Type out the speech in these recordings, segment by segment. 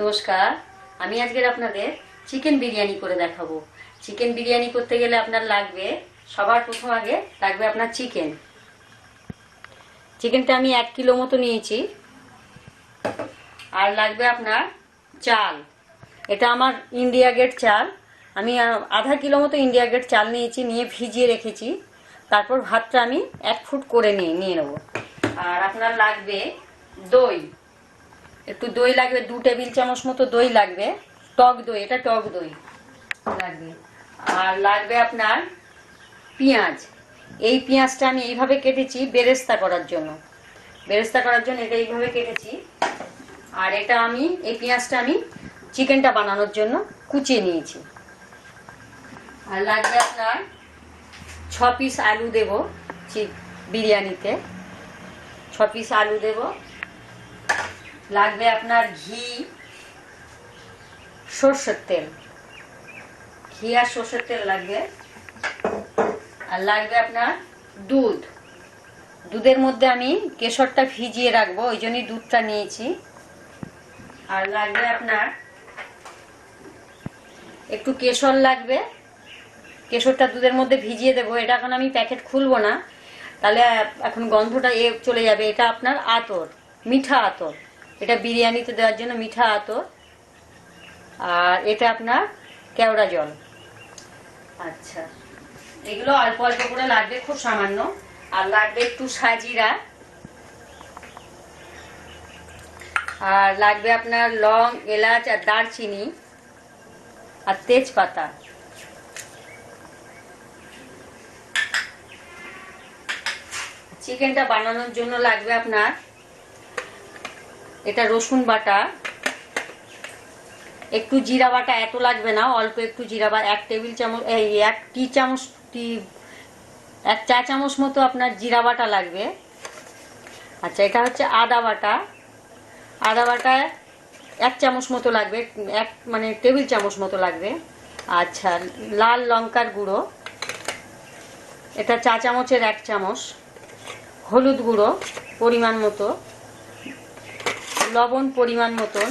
নমস্কার, আমি আজকের আপনাদের চিকেন বিরিয়ানি করে দেখাবো। চিকেন বিরিয়ানি করতে গেলে আপনার লাগবে, সবার প্রথম আগে লাগবে আপনার চিকেন চিকেনটা আমি এক কিলো মতো নিয়েছি। আর লাগবে আপনার চাল। এটা আমার ইন্ডিয়া গেট চাল। আমি আধা কিলো মতো ইন্ডিয়া গেট চাল নিয়েছি, নিয়ে ভিজিয়ে রেখেছি। তারপর ভাতটা আমি এক ফুট করে নিয়ে নিয়ে নেব। আর আপনার লাগবে দই। একটু দই লাগবে, দু টেবিল চামচ মতো দই লাগবে। টক দই, এটা টক দই লাগবে। আর লাগবে আপনার পেঁয়াজ। এই পেঁয়াজটা আমি এইভাবে কেটেছি বেরেস্তা করার জন্য। বেরেস্তা করার জন্য এটা এইভাবে কেটেছি। আর এটা আমি, এই পেঁয়াজটা আমি চিকেনটা বানানোর জন্য কুচিয়ে নিয়েছি। আর লাগবে আপনার ছ পিস আলু দেব বিরিয়ানিতে। ছ পিস আলু দেব। লাগবে আপনার ঘি, সর্ষের তেল। ঘি আর সর্ষের তেল লাগবে। আর লাগবে আপনার দুধ। দুধের মধ্যে আমি কেশরটা ভিজিয়ে রাখব, ওই জন্যই দুধটা নিয়েছি। আর লাগবে আপনার একটু কেশর লাগবে। কেশরটা দুধের মধ্যে ভিজিয়ে দেবো। এটা এখন আমি প্যাকেট খুলবো না। তাহলে এখন গন্ধটা এ চলে যাবে। এটা আপনার আতর, মিঠা আতর। এটা বিরিয়ানিতে দেওয়ার জন্য মিঠা আতর, আর এটা আপনার কেওড়া জল। আচ্ছা। এগুলো অল্প অল্প করে লাগবে, খুব সামান্য। আর লাগবে একটু সাজিরা। আর লাগবে আপনার লং, এলাচ আর দারচিনি আর তেজপাতা। চিকেনটা বানানোর জন্য লাগবে আপনার এটা রসুন বাটা। একটু জিরা বাটা এত লাগবে না, অল্প একটু জিরা বাটা এক টেবিল চামচ, এই এক টি চামচ টি, এক চা চামচ মতো আপনার জিরা বাটা লাগবে। আচ্ছা এটা হচ্ছে আদা বাটা। আদা বাটা এক চামচ মতো লাগবে, এক মানে টেবিল চামচ মতো লাগবে। আচ্ছা লাল লঙ্কার গুঁড়ো। এটা চা চামচের এক চামচ। হলুদ গুঁড়ো পরিমাণ মতো। লবণ পরিমাণ মতন,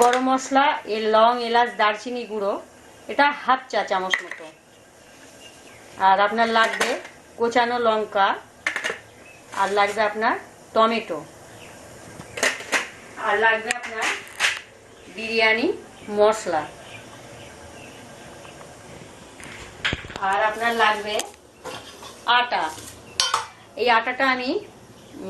গরম মশলা, এর লং, এলাচ, দারচিনি গুঁড়ো, এটা হাফ চা চামচ মতো। আর আপনার লাগবে কোচানো লঙ্কা, আর লাগবে আপনার টমেটো। আর লাগবে আপনার বিরিয়ানি মশলা। আর আপনার লাগবে আটা। এই আটাটা আমি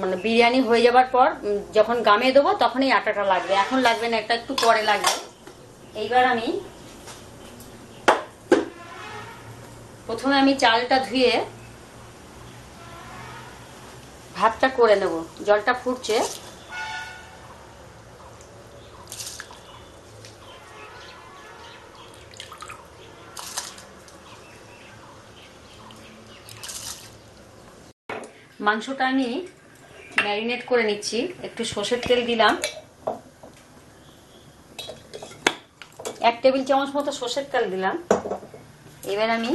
মানে বিরিয়ানি হয়ে যাবার পর যখন গামে দেবো তখন এই আটাটা লাগবে। এখন লাগবে না, একটা একটু পরে লাগবে। এইবার আমি প্রথমে আমি চালটা ধুয়ে ভাতটা করে নেব। জলটা ফুটছে। মাংসটা আমি ম্যারিনেট করে নিচ্ছি। একটু সর্ষের তেল দিলাম। এক টেবিল চামচ মতো সর্ষের তেল দিলাম। এবার আমি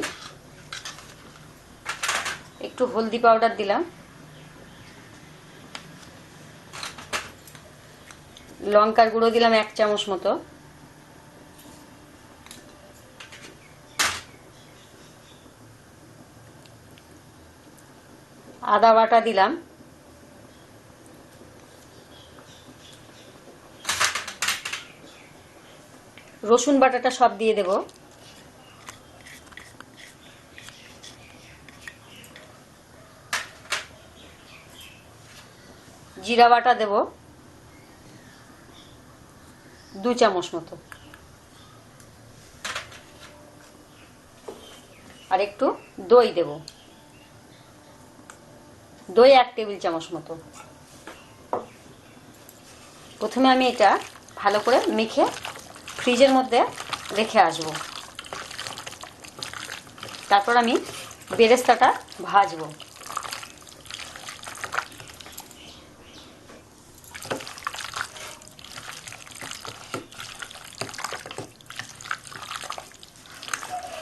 একটু হলদি পাউডার দিলাম। লঙ্কার গুঁড়ো দিলাম এক চামচ মতো। আদা বাটা দিলাম। রসুন বাটাটা সব দিয়ে দেব। জিরা বাটা দেব। দু চামচ মতো। আর একটু দই দেব। দই এক টেবিল চামচ মতো। প্রথমে আমি এটা ভালো করে মেখে ফ্রিজের মধ্যে রেখে আসব। তারপর আমি বেরেস্তাটা ভাজবো।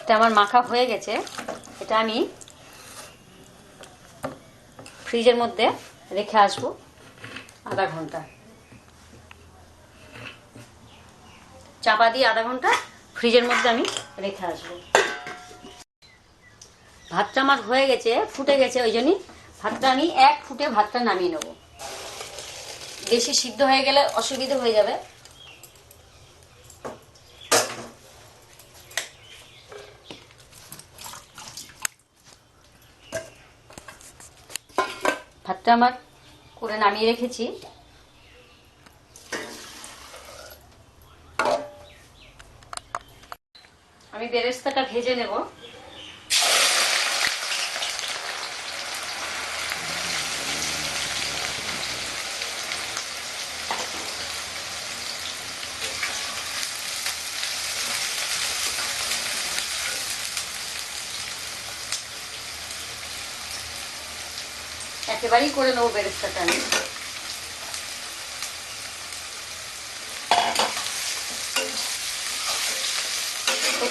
এটা আমার মাখা হয়ে গেছে। এটা আমি ফ্রিজের মধ্যে রেখে আসব আধা ঘণ্টা। চাপা দিয়ে আধা ঘণ্টা ফ্রিজের মধ্যে আমি রেখে আসব। ভাতটা আমার হয়ে গেছে, ফুটে গেছে, ওই জন্যই ভাতটা আমি এক ফুটে ভাতটা নামিয়ে নেব। বেশি সিদ্ধ হয়ে গেলে অসুবিধা হয়ে যাবে। ভাতটা আমার করে নামিয়ে রেখেছি। আমি বেরেস্তাটা ভেজে নেব। একেবারেই করে নেব বেরেস্তাটা আমি।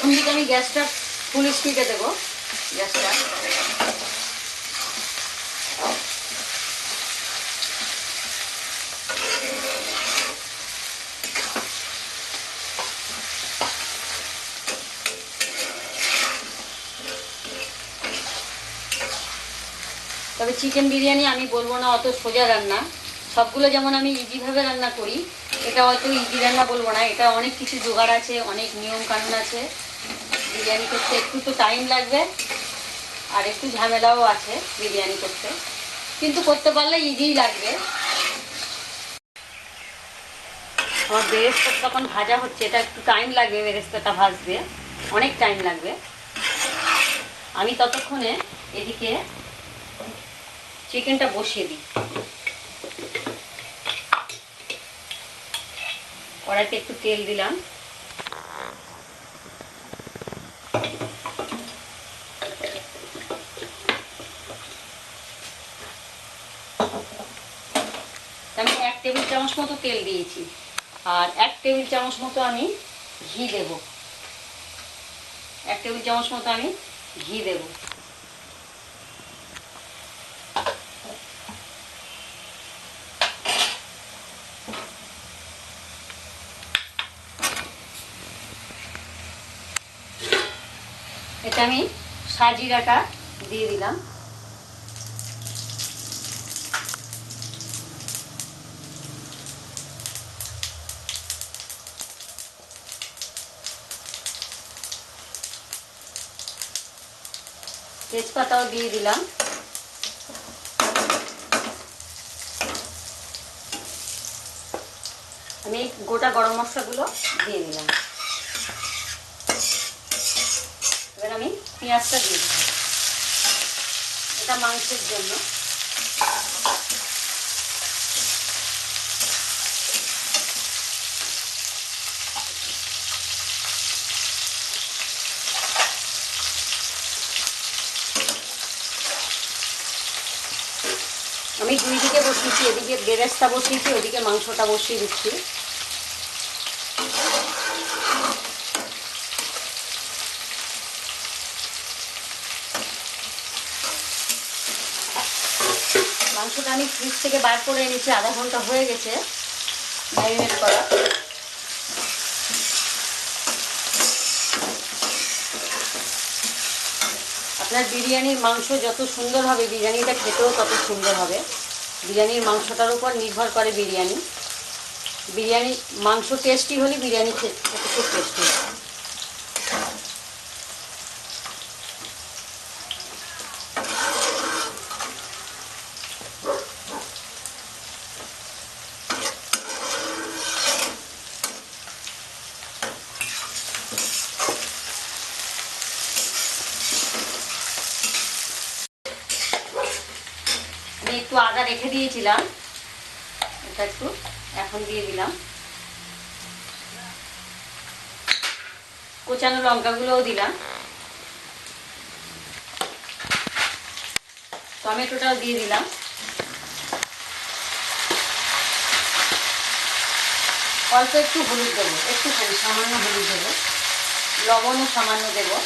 প্রথম দিকে আমি গ্যাসটা ফুল স্পিডে দেবো। গ্যাসটা। তবে চিকেন বিরিয়ানি আমি বলব না, অত সোজা রান্না। সবগুলো যেমন আমি ইজিভাবে রান্না করি, এটা অত ইজি রান্না বলব না। এটা অনেক কিছু জোগাড় আছে, অনেক নিয়ম কানুন আছে। বিরিয়ানি করতে একটু তো টাইম লাগবে, আর একটু ঝামেলাও আছে বিরিয়ানি করতে। কিন্তু করতে পারলে ইজিই লাগবে। আমার বেরেস্তা তখন ভাজা হচ্ছে, এটা একটু টাইম লাগবে বেরেস্তাটা ভাজতে, অনেক টাইম লাগবে। আমি ততক্ষণে এদিকে চিকেনটা বসিয়ে দিই। কড়াইতে একটু তেল দিলাম আমি এক টেবিল চামচ মতো তেল দিয়েছি। আর এক টেবিল চামচ মতো আমি ঘি দেব। এক টেবিল চামচ মতো আমি ঘি দেবো। এটা আমি সাজিরাটা দিয়ে দিলাম। তেজপাতাও দিয়ে দিলাম। আমি গোটা গরম মশলাগুলো দিয়ে দিলাম। এবার আমি পেঁয়াজটা দিয়ে দিলাম। এটা মাংসের জন্য আমি দুই বসিয়েছি, এদিকে বেরেস্তা বসিয়েছি, ওদিকে মাংসটা বসিয়ে দিচ্ছি। মাংসটা আমি ফ্রিজ থেকে বার করে এনেছি, আধা ঘণ্টা হয়ে গেছে ম্যারিনেট করা। আপনার বিরিয়ানির মাংস যত সুন্দর হবে, বিরিয়ানিটা খেতেও তত সুন্দর হবে। বিরিয়ানির মাংসটার উপর নির্ভর করে বিরিয়ানি। বিরিয়ানি, মাংস টেস্টি হলে বিরিয়ানি খেতে খুব টেস্টি হয় আমি একটু আদা রেখে দিয়েছিলাম এটা একটু এখন দিয়ে দিলাম। কোচানো লঙ্কাগুলোও দিলাম। টমেটোটাও দিয়ে দিলাম। অল্প একটু হলুদ দেবো, একটু সামান্য হলুদ দেবো। লবণও সামান্য দেবো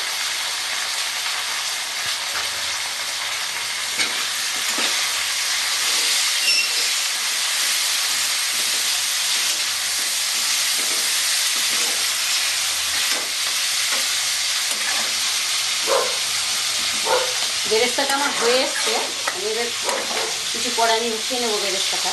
বেরেস্তাটা আমার হয়ে এসছে। আমি এবার কিছু পরে আমি উঠিয়ে নেব বেরেস্তাটা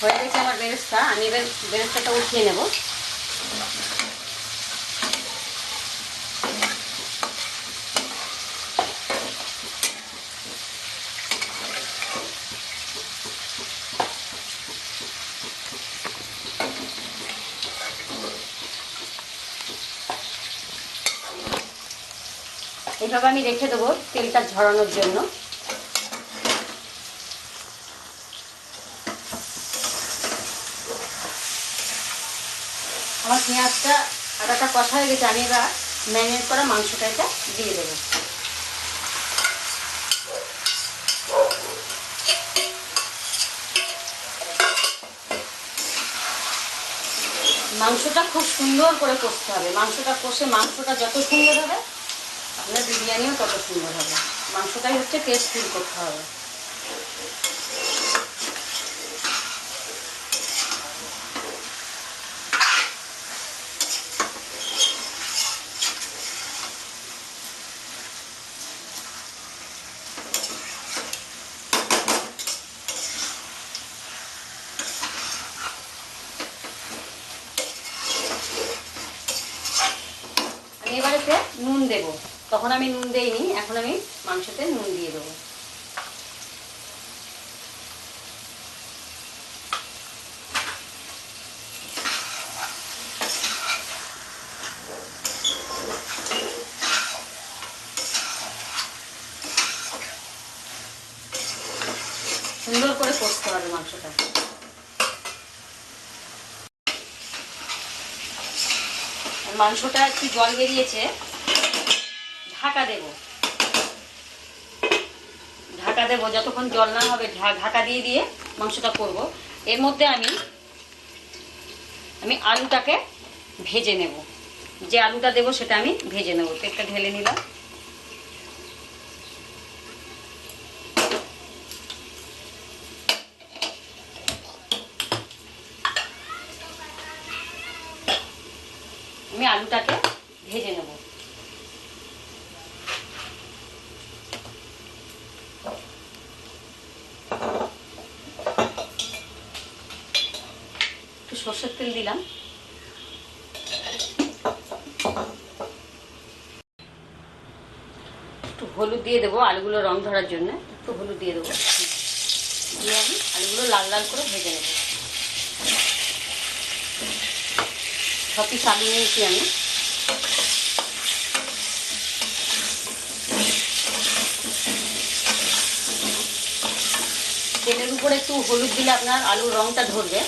হয়ে গেছে আমার বেরেস্তা। আমি এবার বেরেস্তাটা উঠিয়ে নেব। এইভাবে আমি রেখে দেবো তেলটা ঝরানোর জন্য। আমার পেঁয়াজটা আদাটা কষা হয়ে গেছে, আমি এবার ম্যারিনেট করা মাংসটা এটা দিয়ে দেবো। মাংসটা খুব সুন্দর করে কষতে হবে। মাংসটা কষে মাংসটা যত সুন্দর হবে আপনার বিরিয়ানিও তত সুন্দর হবে। মাংসটাই হচ্ছে টেস্ট ফিল করতে হবে আমি এবারেতে নুন দেব তখন আমি নুন দেইনি, এখন আমি মাংসতে নুন দিয়ে দেবো। সুন্দর করে কষতে হবে মাংসটা। মাংসটা একটু জল বেরিয়েছে। ঢাকা দেব। ঢাকা দেব, যতক্ষণ জল না হবে ঢাকা দিয়ে দিয়ে মাংসটা করব। এর মধ্যে আমি আমি আলুটাকে ভেজে নেব। যে আলুটা দেবো, সেটা আমি ভেজে নেব। তেলটা ঢেলে নিলাম। আমি আলুটাকে ভেজে নেব একটু সর্ষের তেল দিলাম। একটু হলুদ দিয়ে দেবো আলুগুলো রং ধরার জন্য। একটু হলুদ দিয়ে দেবো। দিয়ে আমি আলুগুলো লাল লাল করে ভেজে নেব। ছ পিস আলু নিয়েছি আমি। তেলের উপরে একটু হলুদ দিলে আপনার আলুর রংটা ধরবে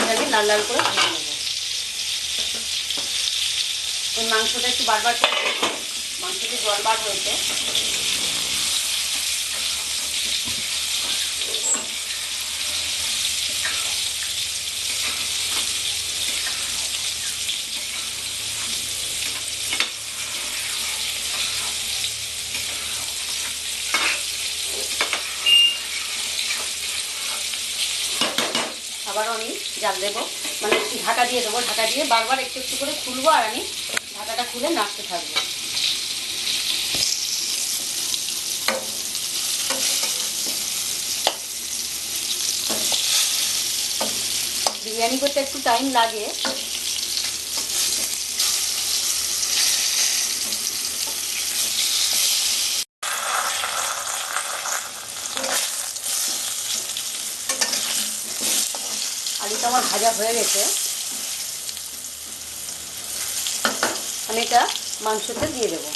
এটা আমি লাল লাল করে ভেজে নেব। ওই মাংসটা একটু বারবার মাংসটি জল বার হয়েছে আবারও আমি জাল দেবো মানে একটু ঢাকা দিয়ে দেবো ঢাকা দিয়ে বারবার একটু একটু করে খুলবো আর আমি ঢাকাটা খুলে নাড়তে থাকব। বিরিয়ানি করতে একটু টাইম লাগে। আলুটা আমার ভাজা হয়ে গেছে। আমি এটা মাংসতে দিয়ে দেবো।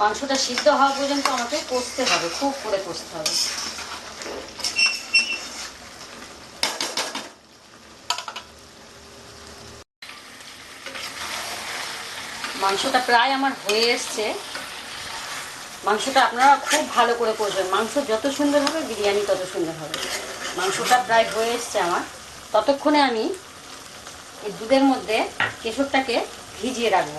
মাংসটা সিদ্ধ হওয়া পর্যন্ত আমাকে কষতে হবে, খুব করে কষতে হবে। মাংসটা প্রায় আমার হয়ে এসছে। মাংসটা আপনারা খুব ভালো করে করবেন মাংস যত সুন্দর হবে, বিরিয়ানি তত সুন্দর হবে। মাংসটা প্রায় হয়ে এসছে আমার। ততক্ষণে আমি এই দুধের মধ্যে কেশরটাকে ভিজিয়ে রাখব।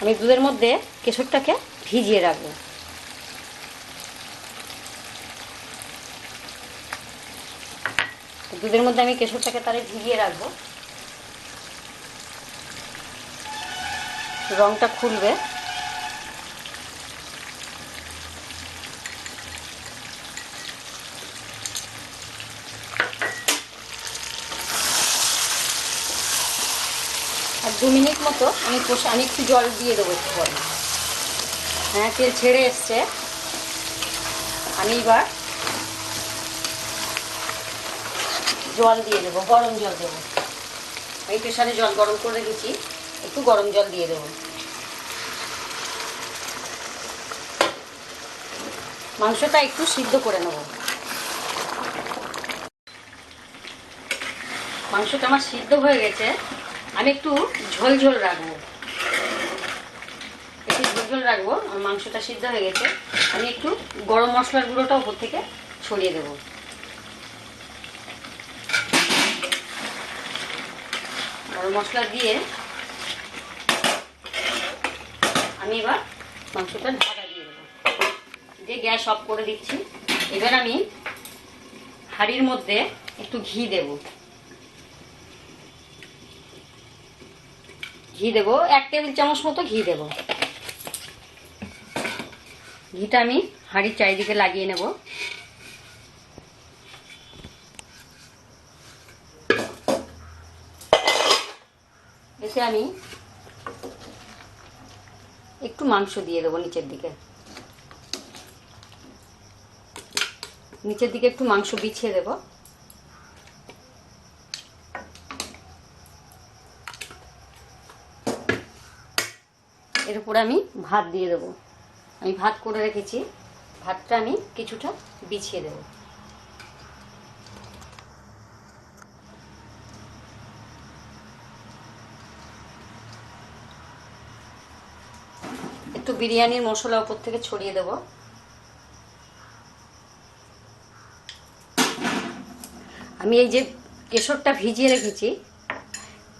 আমি দুধের মধ্যে কেশরটাকে ভিজিয়ে রাখব। দুধের মধ্যে আমি কেশরটাকে তারে ভিজিয়ে রাখব। রংটা খুলবে। মিনিট মতো আমি কষে আমি একটু জল দিয়ে দেবো একটু পরে। হ্যাঁ তেল ছেড়ে এসছে। আমি এবার জল দিয়ে দেবো, গরম জল দেবো। এই প্রেশারে জল গরম করে রেখেছি, একটু গরম জল দিয়ে দেবো। মাংসটা একটু সিদ্ধ করে নেব। মাংসটা আমার সিদ্ধ হয়ে গেছে। আমি একটু ঝোল ঝোল রাখব। একটু ঝোল ঝোল রাখব, আমার মাংসটা সিদ্ধ হয়ে গেছে। আমি একটু গরম মশলার গুঁড়োটা উপর থেকে ছড়িয়ে দেবো। গরম মশলা দিয়ে আমি এবার মাংসটা ঢাকা দিয়ে দেবো। দিয়ে গ্যাস অফ করে দিচ্ছি, এবার আমি হাঁড়ির মধ্যে একটু ঘি দেবো। ঘি দেবো। এক টেবিল চামচ মতো ঘি দেবো। ঘিটা আমি হাঁড়ির চারিদিকে লাগিয়ে নেব। এতে আমি একটু মাংস দিয়ে দেবো নিচের দিকে। নিচের দিকে একটু মাংস বিছিয়ে দেবো। উপরে আমি ভাত দিয়ে দেবো। আমি ভাত করে রেখেছি। ভাতটা আমি কিছুটা বিছিয়ে দেবো। একটু বিরিয়ানির মশলা উপর থেকে ছড়িয়ে দেবো। আমি এই যে কেশরটা ভিজিয়ে রেখেছি,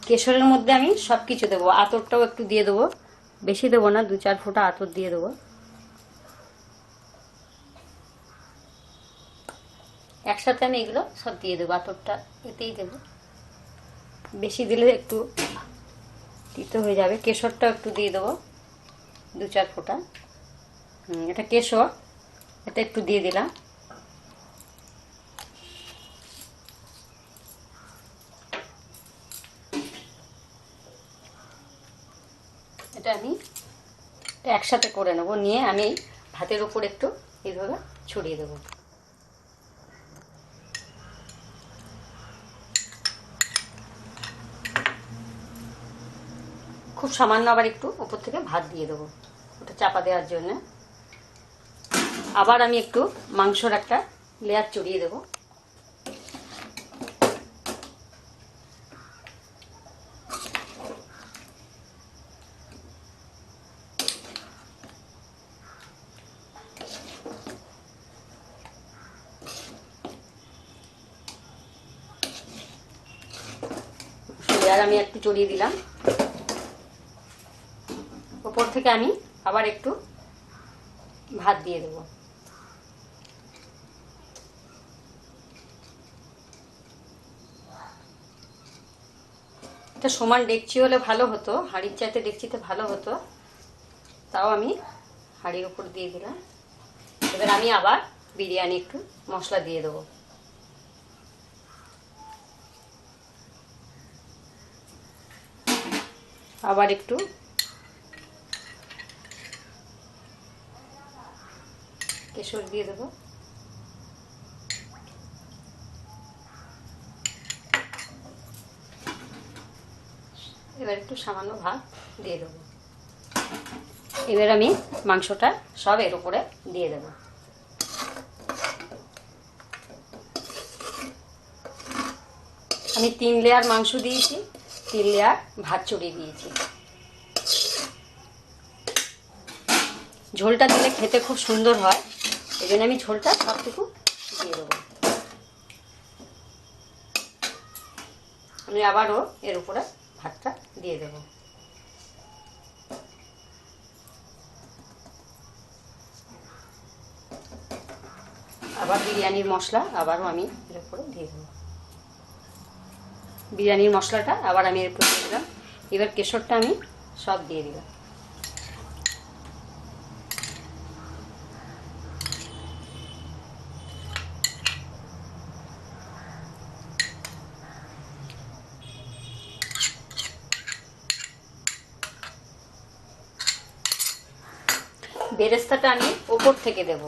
কেশরের মধ্যে আমি সব কিছু দেবো। আতরটাও একটু দিয়ে দেবো। বেশি দেবো না, দু চার ফোঁটা আতর দিয়ে দেবো। একসাথে আমি এগুলো সব দিয়ে দেবো, আতরটা এতেই দেবো। বেশি দিলে একটু তিতো হয়ে যাবে। কেশরটাও একটু দিয়ে দেবো, দু চার ফোঁটা। এটা কেশর, এটা একটু দিয়ে দিলাম এটা আমি একসাথে করে নেব, নিয়ে আমি ভাতের উপর একটু এইভাবে ছড়িয়ে দেবো। খুব সামান্য আবার একটু উপর থেকে ভাত দিয়ে দেবো, ওটা চাপা দেওয়ার জন্য। আবার আমি একটু মাংসর একটা লেয়ার চড়িয়ে দেবো লেয়ার আমি একটু চড়িয়ে দিলাম। ওপর থেকে আমি আবার একটু ভাত দিয়ে দেবো। এটা সমান ডেকচি হলে ভালো হতো, হাঁড়ির চাইতে ডেকচিতে ভালো হতো। তাও আমি হাঁড়ির উপর দিয়ে দিলাম। এবার আমি আবার বিরিয়ানি একটু মশলা দিয়ে দেবো। আবার একটু। কেশর দিয়ে দেবো। এবার একটু সামান্য ভাত দিয়ে দেবো। এবার আমি মাংসটা সব এর উপরে দিয়ে দেবো। আমি তিন লেয়ার মাংস দিয়েছি। তিন লেয়ার ভাত চড়িয়ে দিয়েছি। ঝোলটা দিলে খেতে খুব সুন্দর হয়, এই জন্য আমি ঝোলটা সবটুকু দিয়ে দেবো। আমি আবারও এর উপরে ভাতটা দিয়ে দেব। আবার বিরিয়ানির মশলা আবারও আমি এর উপরে দিয়ে দেবো। বিরিয়ানির মশলাটা আবার আমি এর উপরে দিলাম। এবার কেশরটা আমি সব দিয়ে দিলাম। বেরেস্তাটা আমি ওপর থেকে দেব।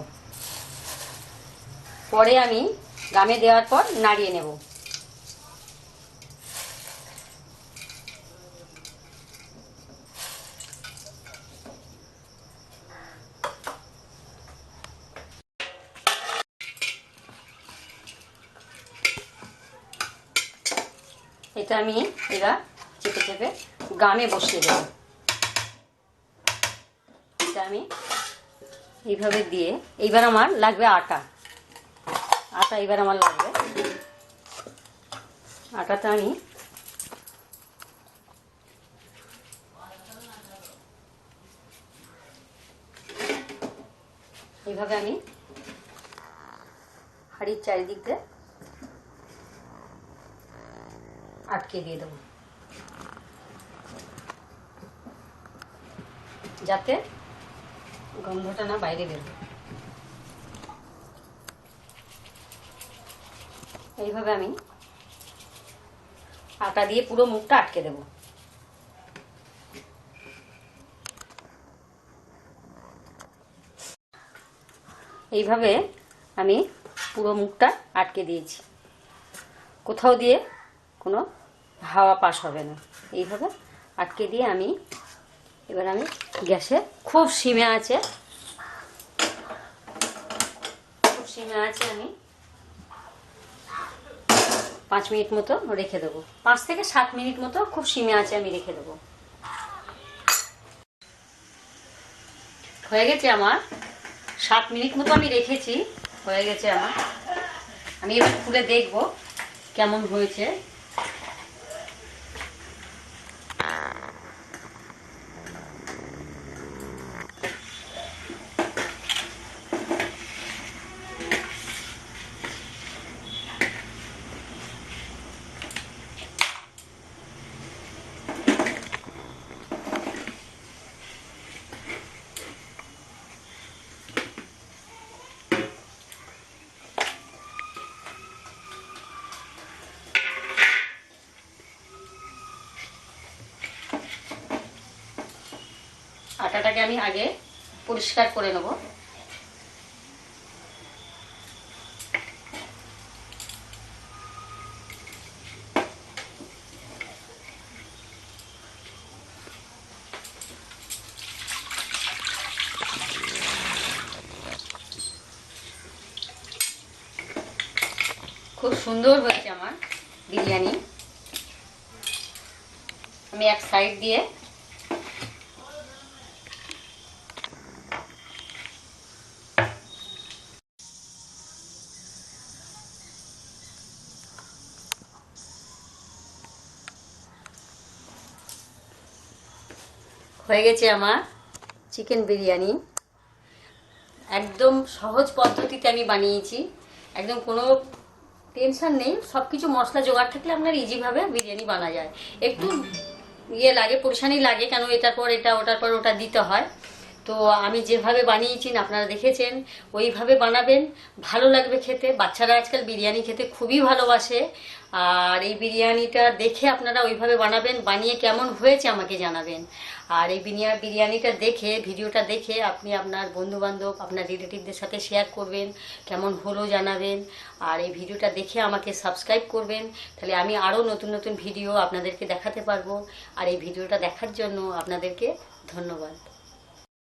পরে আমি গামে দেওয়ার পর নাড়িয়ে নেব। এটা আমি এবার চেপে চেপে গামে বসিয়ে দেবো। এটা আমি এইভাবে দিয়ে, এইবার আমার লাগবে আটা। আটা এবার আমার লাগবে। আটাটা আমি এইভাবে আমি হাড়ির চারিদিক দিয়ে আটকে দিয়ে দেবো। যাতে গন্ধটা না বাইরে বেরোবে এইভাবে আমি আটা দিয়ে পুরো মুখটা আটকে দেব। এইভাবে আমি পুরো মুখটা আটকে দিয়েছি। কোথাও দিয়ে কোনো হাওয়া পাস হবে না। এইভাবে আটকে দিয়ে আমি এবার আমি গ্যাসে খুব সিমে আছে। খুব সিমে আছে আমি পাঁচ মিনিট মতো রেখে দেবো। পাঁচ থেকে সাত মিনিট মতো খুব সিমে আছে আমি রেখে দেবো। হয়ে গেছে আমার। সাত মিনিট মতো আমি রেখেছি। হয়ে গেছে আমার। আমি এবার খুলে দেখব কেমন হয়েছে। আটাটাকে আমি আগে পরিষ্কার করে নেব। খুব সুন্দর হয়েছে আমার বিরিয়ানি। আমি এক সাইড দিয়ে হয়ে গেছে আমার চিকেন বিরিয়ানি একদম সহজ পদ্ধতিতে আমি বানিয়েছি। একদম কোনো টেনশন নেই সব কিছু মশলা জোগাড় থাকলে আপনার ইজিভাবে বিরিয়ানি বানা যায়। একটু ইয়ে লাগে পরেশানি লাগে কেন এটার পর এটা ওটার পর ওটা দিতে হয়। তো আমি যেভাবে বানিয়েছি আপনারা দেখেছেন ওইভাবে বানাবেন ভালো লাগবে খেতে। বাচ্চারা আজকাল বিরিয়ানি খেতে খুবই ভালোবাসে। আর এই বিরিয়ানিটা দেখে আপনারা ওইভাবে বানাবেন, বানিয়ে কেমন হয়েছে আমাকে জানাবেন। আর এই বিরিয়া বিরিয়ানিটা দেখে, ভিডিওটা দেখে আপনি আপনার বন্ধু বান্ধব আপনার রিলেটিভদের সাথে শেয়ার করবেন, কেমন হলো জানাবেন। আর এই ভিডিওটা দেখে আমাকে সাবস্ক্রাইব করবেন, তাহলে আমি আরও নতুন নতুন ভিডিও আপনাদেরকে দেখাতে পারব। আর এই ভিডিওটা দেখার জন্য আপনাদেরকে ধন্যবাদ।